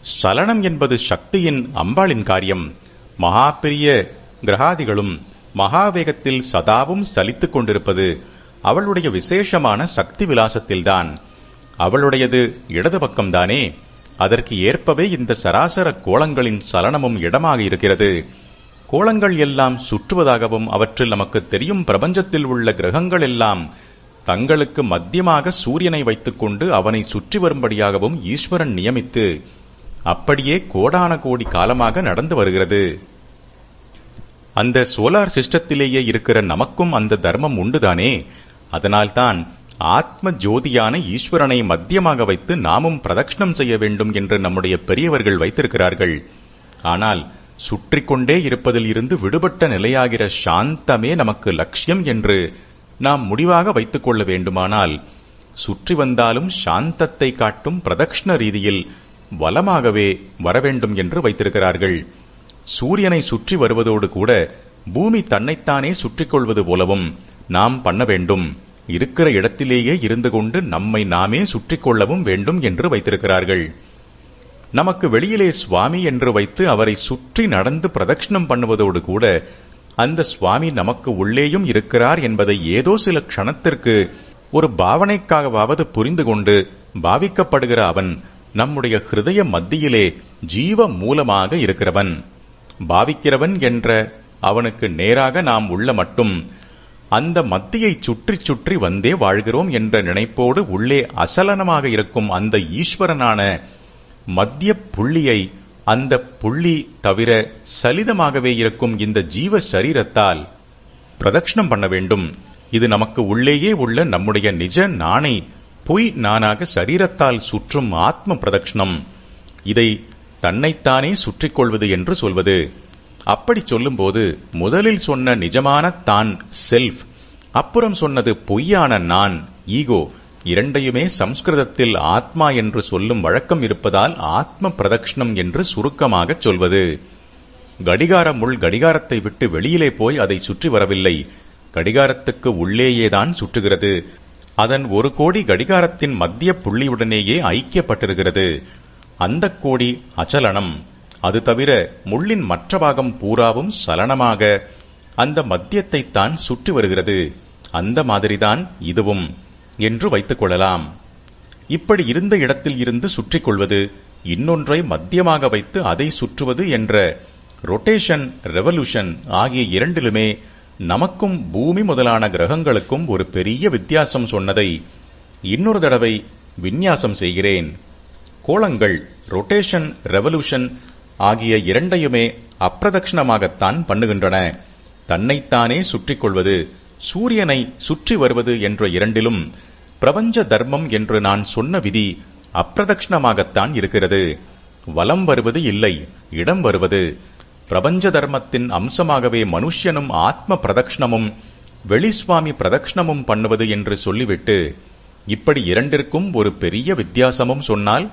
சலனம் என்பது சக்தியின் அம்பாளின் காரியம். மகா பெரிய கிரகாதிகளும் மகாவேகத்தில் சதாவும் சலித்துக் கொண்டிருப்பது அவளுடைய விசேஷமான சக்தி விலாசத்தில்தான். அவளுடையது இடது பக்கம்தானே? அதற்கு ஏற்பவே இந்த சராசர கோலங்களின் சலனமும் இடமாக இருக்கிறது. கோலங்கள் எல்லாம் சுற்றுவதாகவும் அவற்றில் நமக்கு தெரியும் பிரபஞ்சத்தில் உள்ள கிரகங்கள் எல்லாம் தங்களுக்கு மத்தியமாக சூரியனை வைத்துக்கொண்டு அவனை சுற்றி வரும்படியாகவும் ஈஸ்வரன் நியமித்து அப்படியே கோடான கோடி காலமாக நடந்து வருகிறது. அந்த சோலார் சிஸ்டத்திலேயே இருக்கிற நமக்கும் அந்த தர்மம் உண்டுதானே? அதனால்தான் ஆத்ம ஜோதியான ஈஸ்வரனை மத்தியமாக வைத்து நாமும் பிரதட்சணம் செய்ய வேண்டும் என்று நம்முடைய பெரியவர்கள் வைத்திருக்கிறார்கள். ஆனால் சுற்றி கொண்டே இருப்பதில் இருந்து விடுபட்ட நிலையாகிற சாந்தமே நமக்கு லட்சியம் என்று நாம் முடிவாக வைத்துக் கொள்ள வேண்டுமானால் சுற்றி வந்தாலும் சாந்தத்தை காட்டும் பிரதக்ஷண ரீதியில் வலமாகவே வரவேண்டும் என்று வைத்திருக்கிறார்கள். சூரியனை சுற்றி வருவதோடு கூட பூமி தன்னைத்தானே சுற்றிக் கொள்வது போலவும் நாம் பண்ண வேண்டும். இருக்கிற இடத்திலேயே இருந்து கொண்டு நம்மை நாமே சுற்றிக் கொள்ளவும் வேண்டும் என்று வைத்திருக்கிறார்கள். நமக்கு வெளியிலே சுவாமி என்று வைத்து அவரை சுற்றி நடந்து பிரதட்சிணம் பண்ணுவதோடு கூட அந்த சுவாமி நமக்கு உள்ளேயும் இருக்கிறார் என்பதை ஏதோ சில க்ஷணத்திற்கு ஒரு பாவனைக்காகவாவது புரிந்து கொண்டு பாவிக்கப்படுகிற அவன் நம்முடைய ஹிருதய மத்தியிலே ஜீவ மூலமாக இருக்கிறவன். பாவிக்கிறவன் என்ற அவனுக்கு நேராக நாம் உள்ள மட்டும் அந்த மத்தியை சுற்றி சுற்றி வந்தே வாழ்கிறோம் என்ற நினைப்போடு உள்ளே அசலனமாக இருக்கும் அந்த ஈஸ்வரனான மத்திய புள்ளியை அந்த புள்ளி தவிர சலிதமாகவே இருக்கும் இந்த ஜீவ சரீரத்தால் பிரதட்சணம் பண்ண வேண்டும். இது நமக்கு உள்ளேயே உள்ள நம்முடைய நிஜ நாணை பொய் நானாக சரீரத்தால் சுற்றும் ஆத்ம பிரதட்சணம். இதை தன்னைத்தானே சுற்றிக் கொள்வது என்று சொல்வது. அப்படி சொல்லும்போது முதலில் சொன்ன நிஜமான தான் செல்ஃப் அப்புறம் சொன்னது பொய்யான நான் ஈகோ இரண்டையுமே சம்ஸ்கிருதத்தில் ஆத்மா என்று சொல்லும் வழக்கம் இருப்பதால் ஆத்ம பிரதக்ஷணம் என்று சுருக்கமாக சொல்வது. கடிகார முள் கடிகாரத்தை விட்டு வெளியிலே போய் அதை சுற்றி வரவில்லை. கடிகாரத்துக்கு உள்ளேயேதான் சுற்றுகிறது. அதன் ஒரு கோடி கடிகாரத்தின் மத்திய புள்ளியுடனேயே ஐக்கியப்பட்டிருக்கிறது. அந்த கோடி அச்சலனம் அது தவிர முள்ளின் மற்ற பாகம் பூராவும் சலனமாக அந்த மத்தியத்தை தான் சுற்றி வருகிறது. அந்த மாதிரிதான் இதுவும் என்று வைத்துக் கொள்ளலாம். இப்படி இருந்த இடத்தில் இருந்து சுற்றிக் கொள்வது இன்னொன்றை மத்தியமாக வைத்து அதை சுற்றுவது என்ற ரொட்டேஷன் ரெவல்யூஷன் ஆகிய இரண்டிலுமே நமக்கும் பூமி முதலான கிரகங்களுக்கும் ஒரு பெரிய வித்தியாசம் சொன்னதை இன்னொரு தடவை விந்யாசம் செய்கிறேன். கோலங்கள் ரொட்டேஷன் ரெவல்யூஷன் ஆகிய இரண்டையுமே அப்பிரதட்சிணமாகத்தான் பண்ணுகின்றன. தன்னைத்தானே சுற்றிக் கொள்வது சூரியனை சுற்றி வருவது என்ற இரண்டிலும் பிரபஞ்ச தர்மம் என்று நான் சொன்ன விதி அப்பிரதட்சிணமாகத்தான் இருக்கிறது. வலம் வருவது இல்லை இடம் வருவது பிரபஞ்ச தர்மத்தின் அம்சமாகவே மனுஷ்யனும் ஆத்ம பிரதக்ஷணமும் வெளிஸ்வாமி பிரதக்ஷணமும் பண்ணுவது என்று சொல்லிவிட்டு இப்படி இரண்டிற்கும் ஒரு பெரிய வித்தியாசமும் சொன்னால்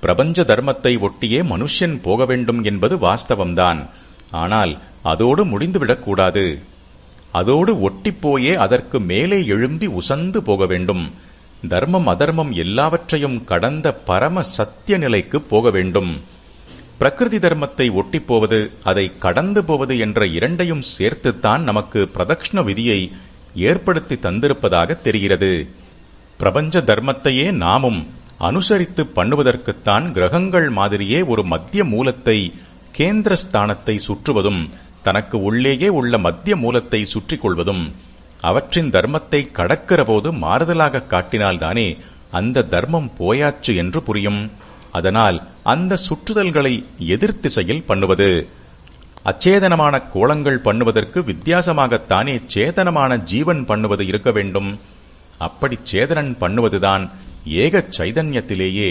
பிரபஞ்ச தர்மத்தை ஒட்டியே மனுஷன் போக வேண்டும் என்பது வாஸ்தவம்தான். ஆனால் அதோடு முடிந்துவிடக்கூடாது அதோடு ஒட்டிப்போயே அதற்கு மேலே எழும்பி உசந்து போக வேண்டும். தர்மம் அதர்மம் எல்லாவற்றையும் கடந்த பரம சத்திய நிலைக்கு போக வேண்டும். பிரகிருதி தர்மத்தை ஒட்டிப்போவது அதை கடந்து போவது என்ற இரண்டையும் சேர்த்துத்தான் நமக்கு பிரதக்ஷ்ண விதியை ஏற்படுத்தி தந்திருப்பதாக தெரிகிறது. பிரபஞ்ச தர்மத்தையே நாமும் அனுசரித்து பண்ணுவதற்குத்தான் கிரகங்கள் மாதிரியே ஒரு மத்திய மூலத்தை கேந்திர ஸ்தானத்தை சுற்றுவதும் தனக்கு உள்ளேயே உள்ள மத்திய மூலத்தை சுற்றிக் கொள்வதும் அவற்றின் தர்மத்தை கடக்கிற போது மாறுதலாக காட்டினால்தானே அந்த தர்மம் போயாச்சு என்று புரியும். அதனால் அந்த சுற்றுதல்களை எதிர்த்திசையில் பண்ணுவது அச்சேதனமான கோலங்கள் பண்ணுவதற்கு வித்தியாசமாகத்தானே சேதனமான ஜீவன் பண்ணுவது இருக்க வேண்டும். அப்படி சேதனன் பண்ணுவதுதான் ஏக சைதன்யத்திலேயே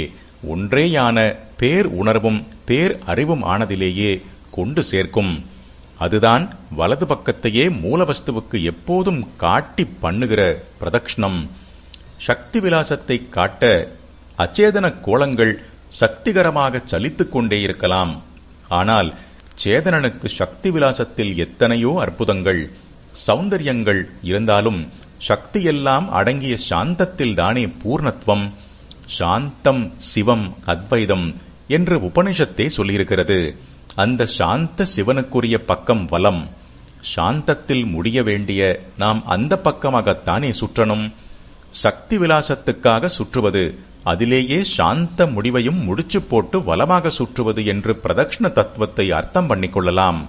ஒன்றேயான பேர் உணர்வும் பேர் அறிவும் ஆனதிலேயே கொண்டு சேர்க்கும். அதுதான் வலது பக்கத்தையே மூலவஸ்துவுக்கு எப்போதும் காட்டி பண்ணுகிற பிரதக்ஷணம். சக்தி விலாசத்தை காட்ட அச்சேதன கோலங்கள் சக்திகரமாக சலித்துக் கொண்டே இருக்கலாம். ஆனால் சேதனனுக்கு சக்தி விலாசத்தில் எத்தனையோ அற்புதங்கள் சௌந்தரியங்கள் இருந்தாலும் சக்தியெல்லாம் அடங்கிய சாந்தத்தில் தானே பூர்ணத்துவம் சாந்தம் சிவம் அத்வைதம் என்று உபனிஷத்தே சொல்லியிருக்கிறது. அந்த சாந்த சிவனுக்குரிய பக்கம் வலம் சாந்தத்தில் முடிய வேண்டிய நாம் அந்த பக்கமாகத்தானே சுற்றணும்? சக்தி விலாசத்துக்காக சுற்றுவது அதிலேயே சாந்த முடிவையும் முடிச்சு போட்டு வலமாக சுற்றுவது என்று பிரதக்ஷண தத்துவத்தை அர்த்தம் பண்ணிக்கொள்ளலாம்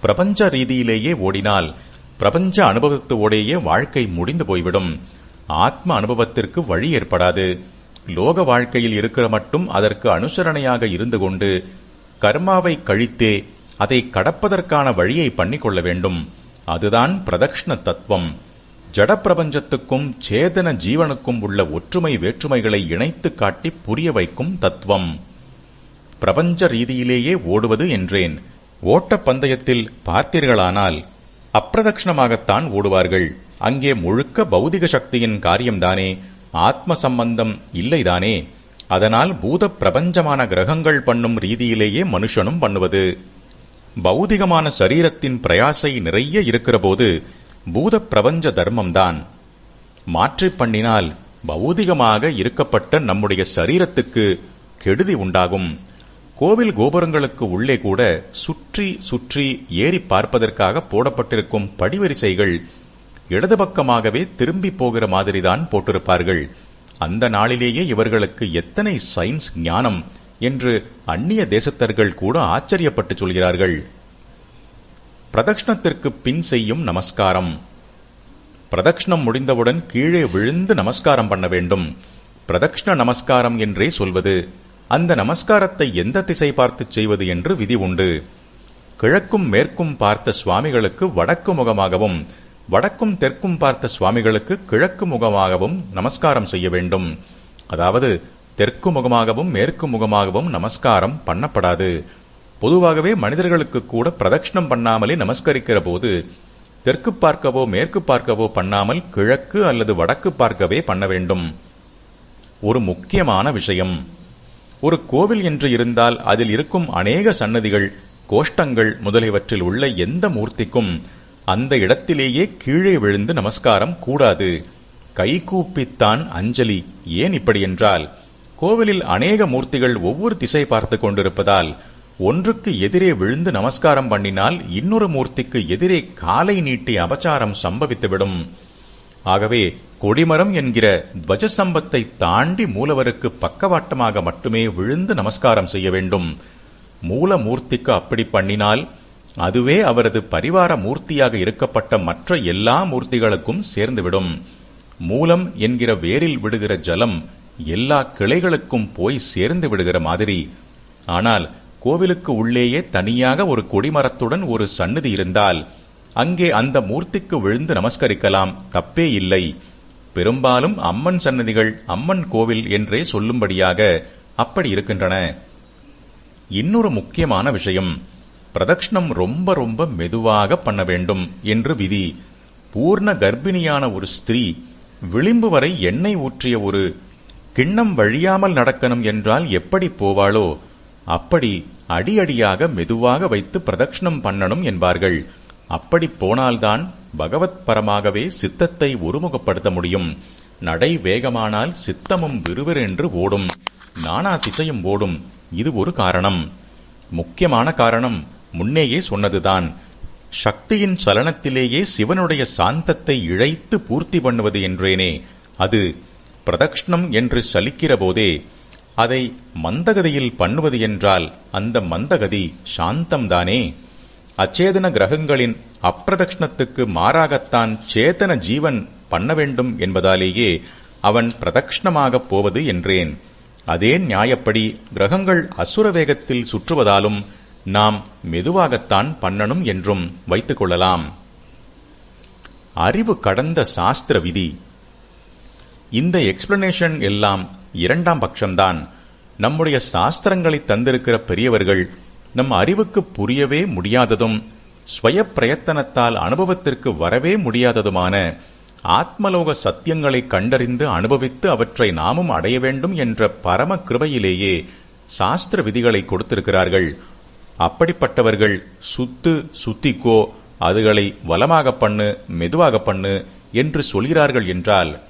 பிரபஞ்ச ரீதியிலேயே ஓடினால் பிரபஞ்ச அனுபவத்தோடேயே வாழ்க்கை முடிந்து போய்விடும். ஆத்ம அனுபவத்திற்கு வழி ஏற்படாது. லோக வாழ்க்கையில் இருக்கிற மட்டும் அதற்கு அனுசரணையாக இருந்து கொண்டு கர்மாவை கழித்தே அதை கடப்பதற்கான வழியை பண்ணிக்கொள்ள வேண்டும். அதுதான் பிரதக்ஷண தத்துவம். ஜடப்பிரபஞ்சத்துக்கும் சேதன ஜீவனுக்கும் உள்ள ஒற்றுமை வேற்றுமைகளை இணைத்து காட்டி புரிய வைக்கும் தத்துவம். பிரபஞ்ச ரீதியிலேயே ஓடுவது என்றேன். ஓட்ட பந்தயத்தில் பார்த்தீர்களானால் அப்பிரதட்சிணமாகத்தான் ஓடுவார்கள். அங்கே முழுக்க பௌதிக சக்தியின் காரியம்தானே ஆத்ம சம்பந்தம் இல்லைதானே. அதனால் பூத பிரபஞ்சமான கிரகங்கள் பண்ணும் ரீதியிலேயே மனுஷனும் பண்ணுவது. பௌதிகமான சரீரத்தின் பிரயாசை நிறைய இருக்கிறபோது போது பிரபஞ்ச தர்மம்தான். மாற்றி பண்ணினால் பௌதிகமாக இருக்கப்பட்ட நம்முடைய சரீரத்துக்கு கெடுதி உண்டாகும். கோவில் கோபுரங்களுக்கு உள்ளே கூட சுற்றி சுற்றி ஏறி பார்ப்பதற்காக போடப்பட்டிருக்கும் படிவரிசைகள் இடது பக்கமாகவே திரும்பி போகிற மாதிரிதான் போட்டிருப்பார்கள். அந்த நாளிலேயே இவர்களுக்கு எத்தனை சயின்ஸ் ஞானம் என்று அந்நிய தேசத்தர்கள் கூட ஆச்சரியப்பட்டு சொல்கிறார்கள். பிரதக்ஷணத்திற்கு பின் செய்யும் நமஸ்காரம். பிரதக்ஷணம் முடிந்தவுடன் கீழே விழுந்து நமஸ்காரம் பண்ண வேண்டும். பிரதக்ஷண நமஸ்காரம் என்றே சொல்வது அந்த நமஸ்காரத்தை எந்த திசை பார்த்து செய்வது என்று விதி உண்டு. கிழக்கும் மேற்கும் பார்த்த சுவாமிகளுக்கு வடக்கு முகமாகவும் வடக்கும் தெற்கும் பார்த்த சுவாமிகளுக்கு கிழக்கு முகமாகவும் நமஸ்காரம் செய்ய வேண்டும். அதாவது தெற்கு முகமாகவும் மேற்கு முகமாகவும் நமஸ்காரம் பண்ணப்படாது. பொதுவாகவே மனிதர்களுக்கு கூட பிரதட்சிணம் பண்ணாமலே நமஸ்கரிக்கிற போது தெற்கு பார்க்கவோ மேற்கு பார்க்கவோ பண்ணாமல் கிழக்கு அல்லது வடக்கு பார்க்கவே பண்ண வேண்டும். ஒரு முக்கியமான விஷயம். ஒரு கோவில் என்று இருந்தால் அதில் இருக்கும் அநேக சன்னதிகள் கோஷ்டங்கள் முதலியவற்றில் உள்ள எந்த மூர்த்திக்கும் அந்த இடத்திலேயே கீழே விழுந்து நமஸ்காரம் கூடாது. கைகூப்பித்தான் அஞ்சலி. ஏன் இப்படி என்றால் கோவிலில் அநேக மூர்த்திகள் ஒவ்வொரு திசை பார்த்து கொண்டிருப்பதால் ஒன்றுக்கு எதிரே விழுந்து நமஸ்காரம் பண்ணினால் இன்னொரு மூர்த்திக்கு எதிரே காலை நீட்டி அபச்சாரம் சம்பவித்துவிடும். ஆகவே கொடிமரம் என்கிற துவஜசம்பத்தை தாண்டி மூலவருக்கு பக்கவாட்டமாக மட்டுமே விழுந்து நமஸ்காரம் செய்ய வேண்டும். மூலமூர்த்திக்கு அப்படி பண்ணினால் அதுவே அவரது பரிவார மூர்த்தியாக இருக்கப்பட்ட மற்ற எல்லா மூர்த்திகளுக்கும் சேர்ந்துவிடும். மூலம் என்கிற வேரில் விடுகிற ஜலம் எல்லா கிளைகளுக்கும் போய் சேர்ந்து விடுகிற மாதிரி. ஆனால் கோவிலுக்கு உள்ளேயே தனியாக ஒரு கொடிமரத்துடன் ஒரு சந்நிதி இருந்தால் அங்கே அந்த மூர்த்திக்கு விழுந்து நமஸ்கரிக்கலாம். தப்பே இல்லை. பெரும்பாலும் அம்மன் சன்னதிகள் அம்மன் கோவில் என்றே சொல்லும்படியாக அப்படி இருக்கின்றன. இன்னொரு முக்கியமான விஷயம் பிரதக்ஷணம் ரொம்ப ரொம்ப மெதுவாக பண்ண வேண்டும் என்று விதி. பூர்ண கர்ப்பிணியான ஒரு ஸ்திரீ விளிம்பு வரை எண்ணெய் ஊற்றிய ஒரு கிண்ணம் வழியாமல் நடக்கணும் என்றால் எப்படி போவாளோ அப்படி அடியடியாக மெதுவாக வைத்து பிரதட்சணம் பண்ணணும் என்பார்கள். அப்படி போனால்தான் பகவத் பரமாகவே சித்தத்தை ஒருமுகப்படுத்த முடியும். நடை வேகமானால் சித்தமும் விறுவிறென்று ஓடும். நானா திசையும் ஓடும். இது ஒரு காரணம். முக்கியமான காரணம் முன்னேயே சொன்னதுதான். சக்தியின் சலனத்திலேயே சிவனுடைய சாந்தத்தை இழைத்து பூர்த்தி பண்ணுவது என்றேனே. அது பிரதக்ஷ்ணம் என்று சலிக்கிற போதே அதை மந்தகதியில் பண்ணுவது என்றால் அந்த மந்தகதி சாந்தம்தானே? அச்சேதன கிரகங்களின் அப்பிரதக்ஷணத்துக்கு மாறாகத்தான் சேதன ஜீவன் பண்ண வேண்டும் என்பதாலேயே அவன் பிரதக்ஷ்ணமாகப் போவது என்றேன். அதே நியாயப்படி கிரகங்கள் அசுர வேகத்தில் சுற்றுவதாலும் நாம் மெதுவாகத்தான் பண்ணணும் என்றும் வைத்துக் கொள்ளலாம். அறிவு கடந்த சாஸ்திர விதி இந்த எக்ஸ்பிளனேஷன் எல்லாம் இரண்டாம் பட்சம்தான். நம்முடைய சாஸ்திரங்களை தந்திருக்கிற பெரியவர்கள் நம் அறிவுக்கு புரியவே முடியாததும் ஸ்வய பிரயத்தனத்தால் அனுபவத்திற்கு வரவே முடியாததுமான ஆத்மலோக சத்தியங்களை கண்டறிந்து அனுபவித்து அவற்றை நாமும் அடைய வேண்டும் என்ற பரம கிருபையிலேயே சாஸ்திர விதிகளை கொடுத்திருக்கிறார்கள். அப்படிப்பட்டவர்கள் சுத்து சுத்திக்கோ அதுகளை வலமாக பண்ணு மெதுவாக பண்ணு என்று சொல்கிறார்கள் என்றால்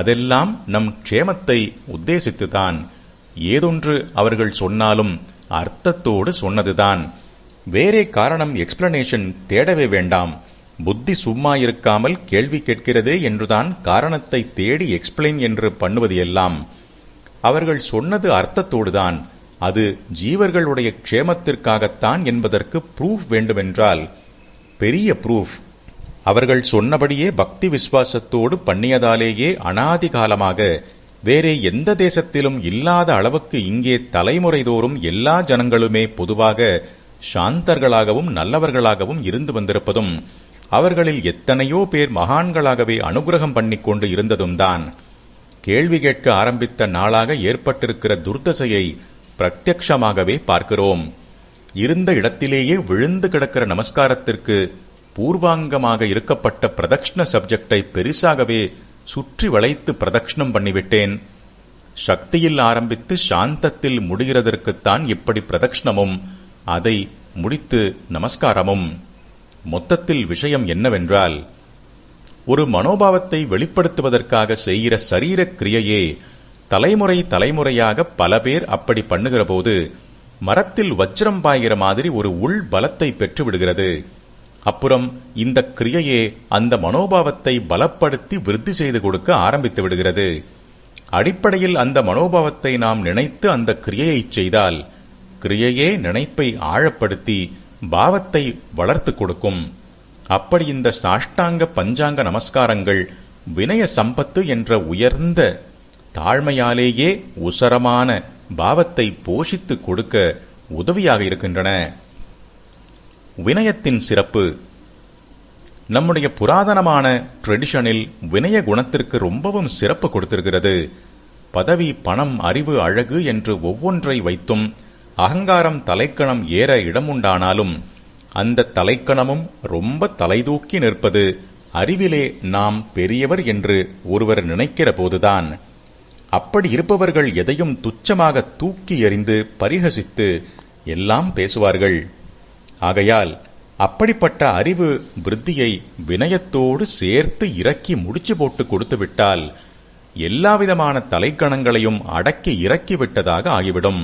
அதெல்லாம் நம் க்ஷேமத்தை உத்தேசித்துதான் ஏதொன்று அவர்கள் சொன்னாலும் அர்த்தத்தோடு சொன்னதுதான். வேறே காரணம் எக்ஸ்பிளனேஷன் தேடவே வேண்டாம். புத்தி சும்மா இருக்காமல் கேள்வி கேட்கிறதே என்றுதான் காரணத்தை தேடி எக்ஸ்பிளைன் என்று பண்ணுவது எல்லாம். அவர்கள் சொன்னது அர்த்தத்தோடுதான். அது ஜீவர்களுடைய க்ஷேமத்திற்காகத்தான் என்பதற்கு ப்ரூஃப் வேண்டுமென்றால் பெரிய ப்ரூஃப் அவர்கள் சொன்னபடியே பக்தி விசுவாசத்தோடு பண்ணியதாலேயே அனாதி காலமாக வேறே எந்த தேசத்திலும் இல்லாத அளவுக்கு இங்கே தலைமுறைதோறும் எல்லா ஜனங்களுமே பொதுவாக சாந்தர்களாகவும் நல்லவர்களாகவும் இருந்து வந்திருப்பதும் அவர்களில் எத்தனையோ பேர் மகான்களாகவே அனுகிரகம் பண்ணிக்கொண்டு இருந்ததும் தான் கேள்வி கேட்க ஆரம்பித்த நாளாக ஏற்பட்டிருக்கிற துர்தசையை பிரத்யக்ஷமாகவே பார்க்கிறோம். இருந்த இடத்திலேயே விழுந்து கிடக்கிற நமஸ்காரத்திற்கு பூர்வாங்கமாக இருக்கப்பட்ட பிரதக்ஷ்ண சப்ஜெக்டை பெரிசாகவே சுற்றி வளைத்து பிரதக்ஷ்ணம் பண்ணிவிட்டேன். சக்தியில் ஆரம்பித்து சாந்தத்தில் முடிகிறதற்குத்தான் இப்படி பிரதக்ஷ்ணமும் அதை முடித்து நமஸ்காரமும். மொத்தத்தில் விஷயம் என்னவென்றால் ஒரு மனோபாவத்தை வெளிப்படுத்துவதற்காக செய்கிற சரீர கிரியையே தலைமுறை தலைமுறையாக பல பேர் அப்படி பண்ணுகிறபோது மரத்தில் வஜ்ரம் பாய்கிற மாதிரி ஒரு உள் பலத்தை பெற்று விடுகிறது அப்புறம் இந்த கிரியையே அந்த மனோபாவத்தை பலப்படுத்தி விருத்தி செய்து கொடுக்க ஆரம்பித்து விடுகிறது. அடிப்படையில் அந்த மனோபாவத்தை நாம் நினைத்து அந்த கிரியையை செய்தால் கிரியையே நினைப்பை ஆழப்படுத்தி பாவத்தை வளர்த்து கொடுக்கும். அப்படி இந்த சாஷ்டாங்க பஞ்சாங்க நமஸ்காரங்கள் வினய சம்பத்து என்ற உயர்ந்த தாழ்மையாலேயே உசரமான பாவத்தை போஷித்து கொடுக்க உதவியாக இருக்கின்றன. வினயத்தின் சிறப்பு. நம்முடைய புராதனமான ட்ரெடிஷனில் வினய குணத்திற்கு ரொம்பவும் சிறப்பு கொடுத்திருக்கிறது. பதவி பணம் அறிவு அழகு என்று ஒவ்வொன்றை வைத்தும் அகங்காரம் தலைக்கணம் ஏற இடமுண்டானாலும் அந்த தலைக்கணமும் ரொம்ப தலைதூக்கி நிற்பது அறிவிலே நாம் பெரியவர் என்று ஒருவர் நினைக்கிற போதுதான். அப்படி இருப்பவர்கள் எதையும் துச்சமாக தூக்கி எறிந்து பரிகசித்து எல்லாம் பேசுவார்கள். ஆகையால் அப்படிப்பட்ட அறிவு விருத்தியை வினயத்தோடு சேர்த்து இறக்கி முடிச்சு போட்டு கொடுத்துவிட்டால் எல்லாவிதமான தலைக்கணங்களையும் அடக்கி இறக்கிவிட்டதாக ஆகிவிடும்.